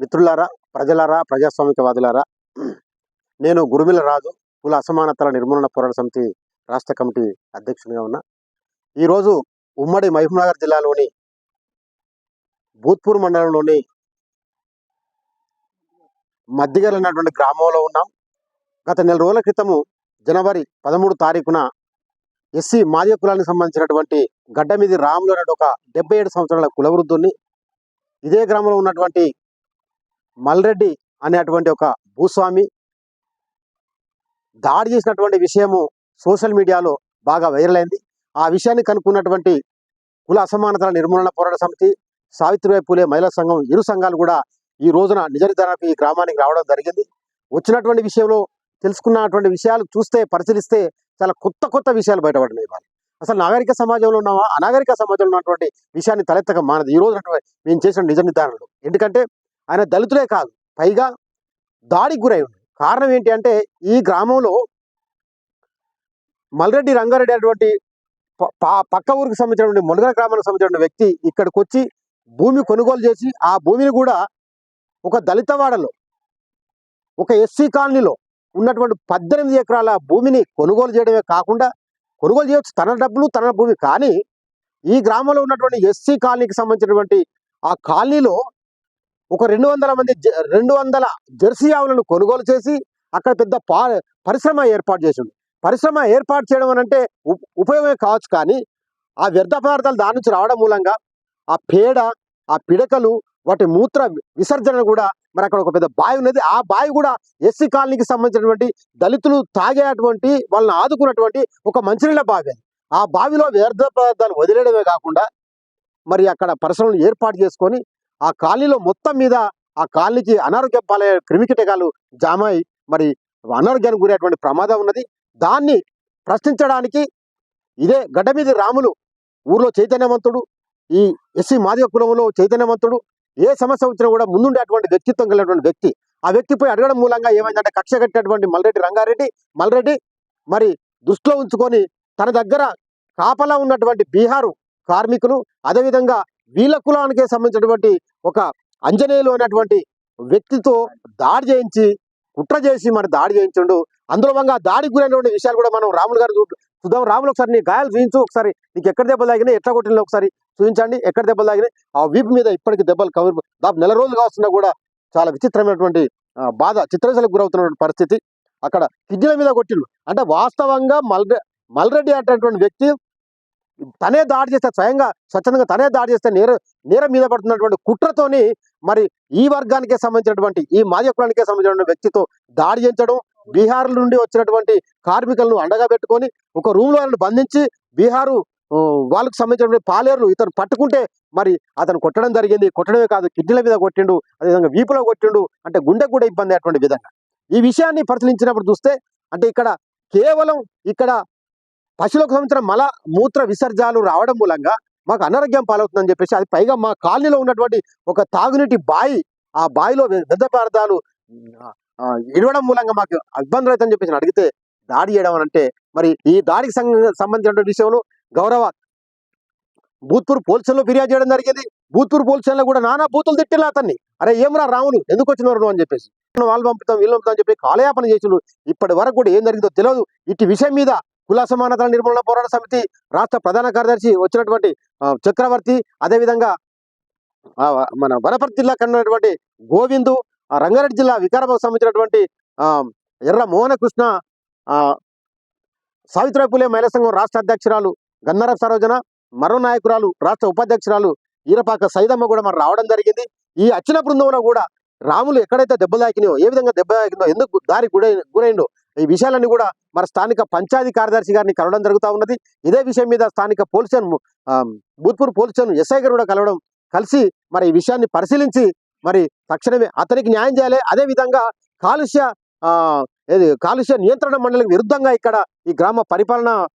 మిత్రులారా ప్రజలారా ప్రజాస్వామికవాదులారా నేను గురుమిల రాజు కుల అసమానతల నిర్మూలన పోరాట సమితి రాష్ట్ర కమిటీ అధ్యక్షునిగా ఉన్నా. ఈరోజు ఉమ్మడి మహబూబ్నగర్ జిల్లాలోని భూత్పూర్ మండలంలోని మద్దిగల్ అన్నటువంటి గ్రామంలో ఉన్నాం. గత నెల రోజుల క్రితము జనవరి పదమూడు తారీఖున ఎస్సీ మాదిగ కులానికి సంబంధించినటువంటి గడ్డమీది రాములు అనే ఒక డెబ్బై ఏడు సంవత్సరాల కులవృద్ధుని ఇదే గ్రామంలో ఉన్నటువంటి మల్రెడ్డి అనేటువంటి ఒక భూస్వామి దాడి చేసినటువంటి విషయము సోషల్ మీడియాలో బాగా వైరల్ అయింది. ఆ విషయాన్ని కనుక్కున్నటువంటి కుల అసమానతల నిర్మూలన పోరాట సమితి సావిత్రిబాయి పూలే మహిళా సంఘం ఇరు సంఘాలు కూడా ఈ రోజున నిజ ఈ గ్రామానికి రావడం జరిగింది. వచ్చినటువంటి విషయంలో తెలుసుకున్నటువంటి విషయాలు చూస్తే పరిశీలిస్తే చాలా కొత్త కొత్త విషయాలు బయటపడినాయి వాళ్ళు అసలు నాగరిక సమాజంలో ఉన్నావా? అనాగరిక సమాజంలో ఉన్నటువంటి విషయాన్ని తలెత్తక మానది. ఈ రోజు మేము చేసిన నిజ నిర్ధారణలు ఎందుకంటే ఆయన దళితులే కాదు పైగా దాడికి గురై ఉంది కారణం ఏంటి అంటే ఈ గ్రామంలో మల్రెడ్డి రంగారెడ్డి అనేటువంటి ప- పక్క ఊరికి సంబంధించినటువంటి మునగర గ్రామానికి సంబంధించిన వ్యక్తి ఇక్కడికి వచ్చి భూమి కొనుగోలు చేసి ఆ భూమిని కూడా ఒక దళితవాడలో ఒక ఎస్సీ కాలనీలో ఉన్నటువంటి పద్దెనిమిది ఎకరాల భూమిని కొనుగోలు చేయడమే కాకుండా కొనుగోలు చేయవచ్చు తన డబ్బులు తన భూమి. కానీ ఈ గ్రామంలో ఉన్నటువంటి ఎస్సీ కాలనీకి సంబంధించినటువంటి ఆ కాలనీలో ఒక రెండు వందల మంది రెండు వందల జెర్సీ ఆవులను కొనుగోలు చేసి అక్కడ పెద్ద పా పరిశ్రమ ఏర్పాటు చేసింది పరిశ్రమ ఏర్పాటు చేయడం అని అంటే ఉపయోగమే కావచ్చు కానీ ఆ వ్యర్థ పదార్థాలు దాని నుంచి రావడం మూలంగా ఆ పేడ ఆ పిడకలు వాటి మూత్ర విసర్జన కూడా మరి అక్కడ ఒక పెద్ద బావి ఉన్నది. ఆ బావి కూడా ఎస్సీ కాలనీకి సంబంధించినటువంటి దళితులు తాగేటువంటి వాళ్ళని ఆదుకున్నటువంటి ఒక మంచినీళ్ళ బావి ఆ బావిలో వ్యర్థ పదార్థాలు వదిలేయడమే కాకుండా మరి అక్కడ పరిశ్రమలు ఏర్పాటు చేసుకొని ఆ కాలనీలో మొత్తం మీద ఆ కాలనీకి అనారోగ్యం పాలే క్రిమికీటకాలు జామై మరి అనారోగ్యానికి గురేటువంటి ప్రమాదం ఉన్నది. దాన్ని ప్రశ్నించడానికి ఇదే గడ్డ మీద రాములు ఊర్లో చైతన్యవంతుడు ఈ ఎస్సీ మాదిగ కులంలో చైతన్యవంతుడు. ఏ సమస్య వచ్చినా కూడా ముందుండేటువంటి వ్యక్తిత్వం కలిగినటువంటి వ్యక్తి. ఆ వ్యక్తి పోయి అడగడం మూలంగా ఏమైందంటే కక్ష కట్టినటువంటి మల్రెడ్డి రంగారెడ్డి మల్రెడ్డి మరి దృష్టిలో ఉంచుకొని తన దగ్గర కాపలా ఉన్నటువంటి బీహారు కార్మికులు అదేవిధంగా వీళ్ళ కులానికి సంబంధించినటువంటి ఒక అంజనేయులు అనేటువంటి వ్యక్తితో దాడి చేయించి కుట్ర చేసి మరి దాడి చేయించండు. అందులో భాగంగా దాడికి గురైనటువంటి విషయాలు కూడా మనం రాములు గారు చూద్దాం. రాములు ఒకసారి నీ గాయాలు చూపించు ఒకసారి నీకు ఎక్కడ దెబ్బలు తాగినాయి ఎట్లా కొట్టిన ఒకసారి చూపించండి ఎక్కడ దెబ్బలు తాగినాయి? ఆ వీపు మీద ఇప్పటికి దెబ్బలు కవర్ దాదాపు నెల రోజులు కావస్తున్నా కూడా చాలా విచిత్రమైనటువంటి బాధ చిత్రహింసలకు గురవుతున్నటువంటి పరిస్థితి. అక్కడ కిడ్నీల మీద కొట్టిండు. అంటే వాస్తవంగా మల్రె మల్రెడ్డి అనేటటువంటి వ్యక్తి తనే దాడి చేస్తే స్వయంగా స్వచ్ఛందంగా తనే దాడి చేస్తే నేర నేరం మీద పడుతున్నటువంటి కుట్రతోని మరి ఈ వర్గానికే సంబంధించినటువంటి ఈ మాదిగ కులానికే సంబంధించిన వ్యక్తితో దాడి చేయించడం బీహార్ నుండి వచ్చినటువంటి కార్మికులను అండగా పెట్టుకొని ఒక రూమ్లో వాళ్ళని బంధించి బీహారు వాళ్ళకు సంబంధించినటువంటి పాలేరులు ఇతను పట్టుకుంటే మరి అతను కొట్టడం జరిగింది. కొట్టడమే కాదు కిడ్నీల మీద కొట్టిండు అదేవిధంగా వీపులో కొట్టిండు అంటే గుండె కూడా ఇబ్బంది అయ్యేటువంటి విధంగా. ఈ విషయాన్ని పరిశీలించినప్పుడు చూస్తే అంటే ఇక్కడ కేవలం ఇక్కడ పశువులకు సంబంధించిన మల మూత్ర విసర్జాలు రావడం మూలంగా మాకు అనారోగ్యం పాలవుతుందని చెప్పేసి అది పైగా మా కాలనీలో ఉన్నటువంటి ఒక తాగునీటి బాయి ఆ బావిలో వ్యర్థ పదార్థాలు ఇడవడం మూలంగా మాకు ఇబ్బందులు అవుతుందని చెప్పేసి అడిగితే దాడి చేయడం అంటే మరి ఈ దాడికి సంబంధించిన సంబంధించినటువంటి విషయంలో గౌరవ భూత్పూర్ పోలీసుల్లో ఫిర్యాదు చేయడం జరిగింది. భూత్పూర్ పోలీసుల్లో కూడా నానా బూతులు తిట్టిలా అతన్ని. అరే ఏమరా రాములు ఎందుకు వచ్చినారు నువ్వు అని చెప్పేసి. వాళ్ళు పంపుతాం వీళ్ళు పంపుతాం అని చెప్పి కాలయాపన చేసిండు ఇప్పటి వరకు కూడా ఏం జరిగిందో తెలియదు ఇటు విషయం మీద కుల సమానతల నిర్మూలన పోరాట సమితి రాష్ట్ర ప్రధాన కార్యదర్శి వచ్చినటువంటి చక్రవర్తి అదేవిధంగా మన వనపర్తి జిల్లా కన్నటువంటి గోవిందు రంగారెడ్డి జిల్లా వికారాబాద్ సంబంధించినటువంటి ఎర్ర మోహనకృష్ణ ఆ, సావిత్రిబాయి పూలే మహిళా సంఘం రాష్ట్ర అధ్యక్షురాలు గన్నర సరోజన మరో నాయకురాలు రాష్ట్ర ఉపాధ్యక్షురాలు ఈరపాక సైదమ్మ కూడా మరి రావడం జరిగింది. ఈ అచ్చిన బృందంలో కూడా రాములు ఎక్కడైతే దెబ్బ తాకినాయో ఏ విధంగా దెబ్బ తాకిందో ఎందుకు దారి గురై గురైందో ఈ విషయాలన్నీ కూడా మరి స్థానిక పంచాయతీ కార్యదర్శి గారిని కలవడం జరుగుతూ ఉన్నది. ఇదే విషయం మీద స్థానిక పోలీస్ భూత్పూర్ పోలీస్ ఎస్ఐ గారు కూడా కలవడం కలిసి మరి ఈ విషయాన్ని పరిశీలించి మరి తక్షణమే అతనికి న్యాయం చేయాలి. అదే విధంగా కాలుష్య ఆ, ఏది కాలుష్య నియంత్రణ మండలికి విరుద్ధంగా ఇక్కడ ఈ గ్రామ పరిపాలన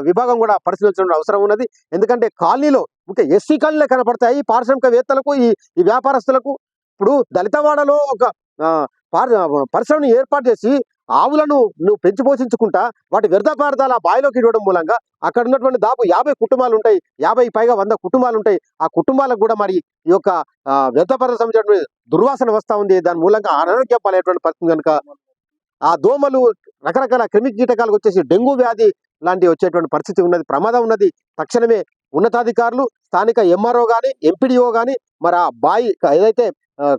విభాగం కూడా పరిశీలించడం అవసరం ఉన్నది. ఎందుకంటే కాలనీలో ఇంకా ఎస్సీ కాలనీలో కనపడతాయి. పారిశ్రామికవేత్తలకు ఈ ఈ వ్యాపారస్తులకు. ఇప్పుడు దళితవాడలో ఒక పారి- పరిశ్రమను ఏర్పాటు చేసి ఆవులను నువ్వు పెంచి పోషించుకుంటా వాటి వ్యర్థ పదార్థాలు ఆ బావిలోకి ఇవ్వడం మూలంగా అక్కడ ఉన్నటువంటి దాపు యాభై కుటుంబాలు ఉంటాయి యాభై పైగా వంద కుటుంబాలు ఉంటాయి ఆ కుటుంబాలకు కూడా మరి ఈ యొక్క ఆ, వ్యర్థ పదార్థం సంబంధించినటువంటి దుర్వాసన వస్తూ ఉంది. దాని మూలంగా అనారోగ్యం పాలైనటువంటి పరిస్థితి కనుక ఆ దోమలు రకరకాల క్రిమి కీటకాలకు వచ్చేసి డెంగ్యూ వ్యాధి లాంటి వచ్చేటువంటి పరిస్థితి ఉన్నది ప్రమాదం ఉన్నది. తక్షణమే ఉన్నతాధికారులు స్థానిక ఎంఆర్ఓ గాని ఎంపీడీఓ గాని మరి ఆ బాయి ఏదైతే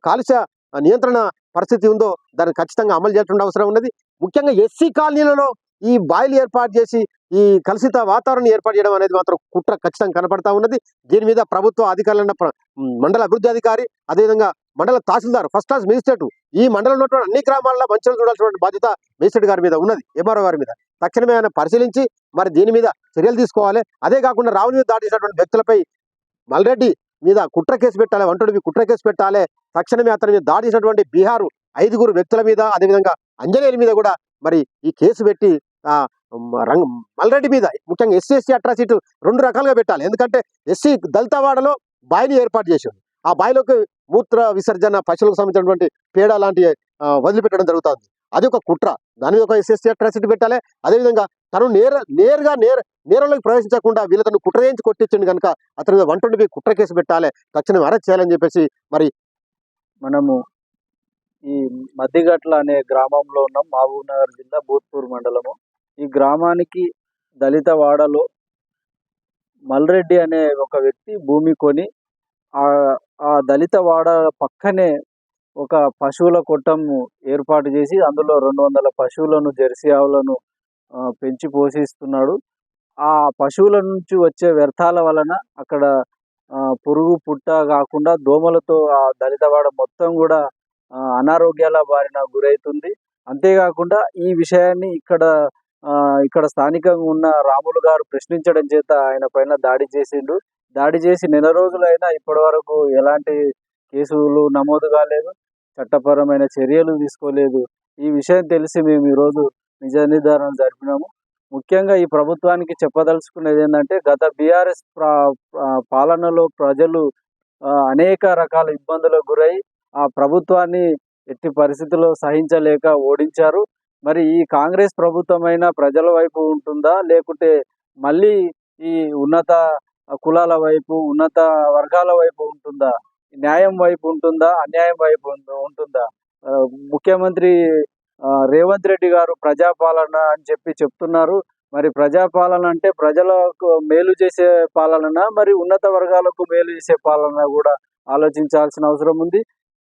కాలుష్య నియంత్రణ పరిస్థితి ఉందో దాన్ని ఖచ్చితంగా అమలు చేయాల్సిన అవసరం ఉన్నది. ముఖ్యంగా ఎస్సీ కాలనీలలో ఈ బాయిలు ఏర్పాటు చేసి ఈ కలుషిత వాతావరణం ఏర్పాటు చేయడం అనేది మాత్రం కుట్ర ఖచ్చితంగా కనపడతా ఉన్నది. దీని మీద ప్రభుత్వ అధికారులైన మండల అభివృద్ధి అధికారి అదేవిధంగా మండల తహసీల్దార్ ఫస్ట్ క్లాస్ మేజిస్ట్రేట్ ఈ మండలంలో ఉన్నటువంటి అన్ని గ్రామాల్లో మంచిగా చూడాల్సిన బాధ్యత మేజిస్ట్రేట్ గారి మీద ఉన్నది ఎంఆర్ఓ గారి మీద. తక్షణమే ఆయన పరిశీలించి మరి దీని మీద చర్యలు తీసుకోవాలి. అదే కాకుండా రావుని మీద దాటినటువంటి వ్యక్తులపై మల్రెడ్డి మీద కుట్ర కేసు పెట్టాలి వంటడి కుట్ర కేసు పెట్టాలి. తక్షణమే అతని మీద దాడి చేసినటువంటి బీహార్ ఐదుగురు వ్యక్తుల మీద అదేవిధంగా అంజనేయుల మీద కూడా మరి ఈ కేసు పెట్టి రంగ మల్రెడ్డి మీద ముఖ్యంగా ఎస్సీ ఎస్సీ అట్రాసిటీ రెండు రకాలుగా పెట్టాలి. ఎందుకంటే ఎస్సీ దళితవాడలో బావిని ఏర్పాటు చేసింది. ఆ బాయిలోకి మూత్ర విసర్జన పశువులకు సంబంధించినటువంటి పేడ లాంటి వదిలిపెట్టడం జరుగుతుంది. అది ఒక కుట్ర. దాని మీద ఒక ఎస్ఎస్సీ అట్రాసిటీ పెట్టాలి. అదేవిధంగా తను నేర నేరుగా నేర నేరంలోకి ప్రవేశించకుండా వీళ్ళతను కుట్ర చేయించి కొట్టించండి కనుక అతని మీద ట్వంటీ కుట్ర కేసు పెట్టాలి తక్షణం అరెస్ట్ చేయాలని చెప్పేసి మరి మనము ఈ మద్దిగట్ల అనే గ్రామంలో ఉన్నాం మహబూబ్ నగర్ జిల్లా భూత్పూర్ మండలము. ఈ గ్రామానికి దళిత వాడలో మల్రెడ్డి అనే ఒక వ్యక్తి భూమి కొని ఆ దళిత వాడ పక్కనే ఒక పశువుల కొట్టము ఏర్పాటు చేసి అందులో రెండు వందల పశువులను జెర్సీ ఆవులను పెంచి పోషిస్తున్నాడు. ఆ పశువుల నుంచి వచ్చే వ్యర్థాల వలన అక్కడ పురుగు పుట్ట కాకుండా దోమలతో ఆ దళితవాడ మొత్తం కూడా అనారోగ్యాల బారిన గురవుతుంది అంతేకాకుండా ఈ విషయాన్ని ఇక్కడ ఇక్కడ స్థానికంగా ఉన్న రాములు గారు ప్రశ్నించడం చేత ఆయన పైన దాడి చేసిండు. దాడి చేసి నెల రోజులైనా ఇప్పటి వరకు ఎలాంటి కేసులు నమోదు కాలేదు. చట్టపరమైన చర్యలు తీసుకోలేదు. ఈ విషయం తెలిసి మేము ఈరోజు నిజ నిర్ధారణ జరిపినాము. ముఖ్యంగా ఈ ప్రభుత్వానికి చెప్పదలుచుకునేది ఏంటంటే గత బీఆర్ఎస్ పాలనలో ప్రజలు అనేక రకాల ఇబ్బందులకు గురై ఆ ప్రభుత్వాన్ని ఎట్టి పరిస్థితుల్లో సహించలేక ఓడించారు. మరి ఈ కాంగ్రెస్ ప్రభుత్వమైన ప్రజల వైపు ఉంటుందా? లేకుంటే మళ్ళీ ఈ ఉన్నత కులాల వైపు ఉన్నత వర్గాల వైపు ఉంటుందా? న్యాయం వైపు ఉంటుందా? అన్యాయం వైపు ఉంటుందా? ముఖ్యమంత్రి రేవంత్ రెడ్డి గారు ప్రజాపాలన అని చెప్పి చెప్తున్నారు. మరి ప్రజాపాలన అంటే ప్రజలకు మేలు చేసే పాలన మరి ఉన్నత వర్గాలకు మేలు చేసే పాలన కూడా ఆలోచించాల్సిన అవసరం ఉంది.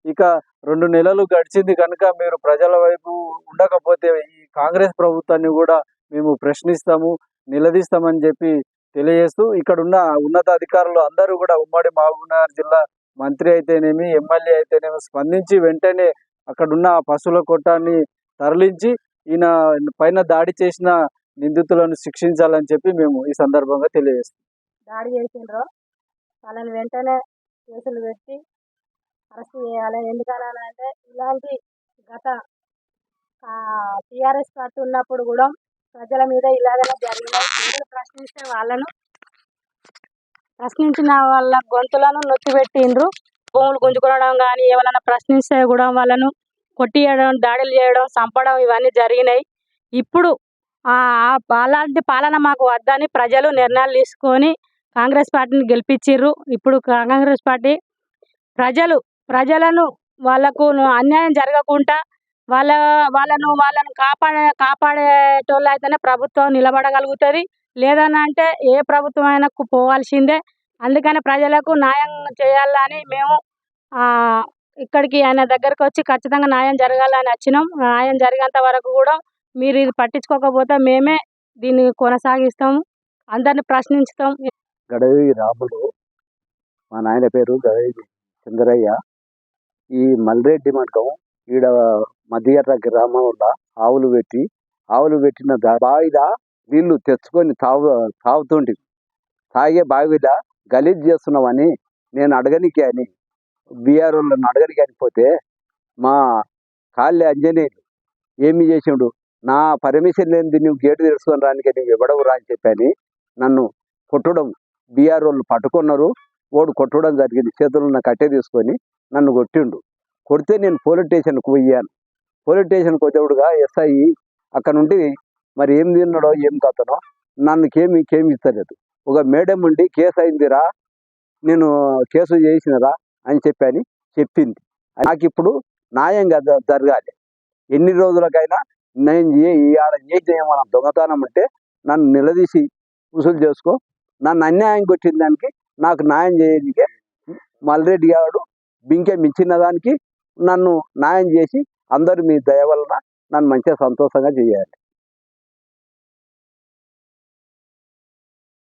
ఇక రెండు నెలలు గడిచింది కనుక మీరు ప్రజల వైపు ఉండకపోతే ఈ కాంగ్రెస్ ప్రభుత్వాన్ని కూడా మేము ప్రశ్నిస్తాము నిలదీస్తామని చెప్పి తెలియజేస్తూ ఇక్కడ ఉన్న ఉన్నత అధికారులు అందరూ కూడా ఉమ్మడి మహబూబ్నగర్ జిల్లా మంత్రి అయితేనేమి ఎమ్మెల్యే అయితేనేమి స్పందించి వెంటనే అక్కడున్న ఆ పశువుల కొట్టాన్ని తరలించి ఈయన పైన దాడి చేసిన నిందితులను శిక్షించాలని చెప్పి మేము ఈ సందర్భంగా తెలియజేస్తాం దాడి చేసిండ్రో. వాళ్ళని వెంటనే కేసులు పెట్టి అరెస్ట్ చేయాలి. ఎందుకనంటే ఇలాంటి గత టీఆర్ఎస్ పార్టీ ఉన్నప్పుడు కూడా ప్రజల మీద ఇలాగనే జరిగినాయి. ప్రశ్నించే వాళ్ళను ప్రశ్నించిన వాళ్ళ గొంతులను నొత్తిపెట్టిండ్రు భూములు గుంజుకోవడం కానీ ఏమైనా ప్రశ్నిస్తే కూడా వాళ్ళను కొట్టియడం దాడులు చేయడం చంపడం ఇవన్నీ జరిగినాయి. ఇప్పుడు ఆ అలాంటి పాలన మాకు వద్దని ప్రజలు నిర్ణయాలు తీసుకొని కాంగ్రెస్ పార్టీని గెలిపించిర్రు. ఇప్పుడు కాంగ్రెస్ పార్టీ ప్రజలు ప్రజలను వాళ్ళకు అన్యాయం జరగకుండా వాళ్ళ వాళ్ళను వాళ్ళను కాపాడే కాపాడేటోళ్ళు అయితేనే ప్రభుత్వం నిలబడగలుగుతుంది. లేదని అంటే ఏ ప్రభుత్వం అయినా కు- పోవాల్సిందే. అందుకని ప్రజలకు న్యాయం చేయాలని మేము ఆ, ఇక్కడికి ఆయన దగ్గరకు వచ్చి ఖచ్చితంగా న్యాయం జరగాలని వచ్చినాం న్యాయం జరిగేంత వరకు కూడా మీరు ఇది పట్టించుకోకపోతే మేమే దీన్ని కొనసాగిస్తాం. అందరిని ప్రశ్నించుతాం. గడవి రాముడు మా నాయన పేరు గడవి చంద్రయ్య ఈ మల్రెడ్డి మార్గం ఈడ మధ్యగట్ల గ్రామంలో ఆవులు పెట్టి ఆవులు పెట్టిన దా- నీళ్ళు తెచ్చుకొని తాగు తాగుతుంటి తాగే బావిల గలీజ్ చేస్తున్నామని నేను అడగనికే అని బీఆర్ వాళ్ళని అడగనికి పోతే మా కాళ్ళే అంజనేయులు ఏమి చేసిండు? నా పర్మిషన్ లేనిది నువ్వు గేటు తెలుసుకొని రానికి నువ్వు ఇవ్వడవు రా అని చెప్పని నన్ను కొట్టడం బీఆర్ పట్టుకున్నారు. ఓడు కొట్టడం జరిగింది. చేతుల్లో నా కట్టె తీసుకొని నన్ను కొట్టిండు. కొడితే నేను పోలీస్ స్టేషన్కు పోయాను. పోలీస్ స్టేషన్కి వచ్చేవాడుగా ఎస్ఐ అక్కడ నుండి మరి ఏం తిన్నాడో ఏం కథనో నన్ను కేమి కేమి ఇస్తలేదు. ఒక మేడం ఉండి కేసు అయిందిరా నేను కేసు చేసినరా అని చెప్పని చెప్పింది. నాకు ఇప్పుడు న్యాయంగా జరగాలి. ఎన్ని రోజులకైనా నేను ఏ ఆడ చేసిన ఏమైనా దొంగతనం అంటే నన్ను నిలదీసి వసూలు చేసుకో. నన్ను అన్యాయం కొట్టిన దానికి నాకు న్యాయం చేయడానికే మల్రెడ్డి గారు బింకే మించిన దానికి నన్ను న్యాయం చేసి అందరూ మీ దయ వలన నన్ను మంచిగా సంతోషంగా చేయాలి.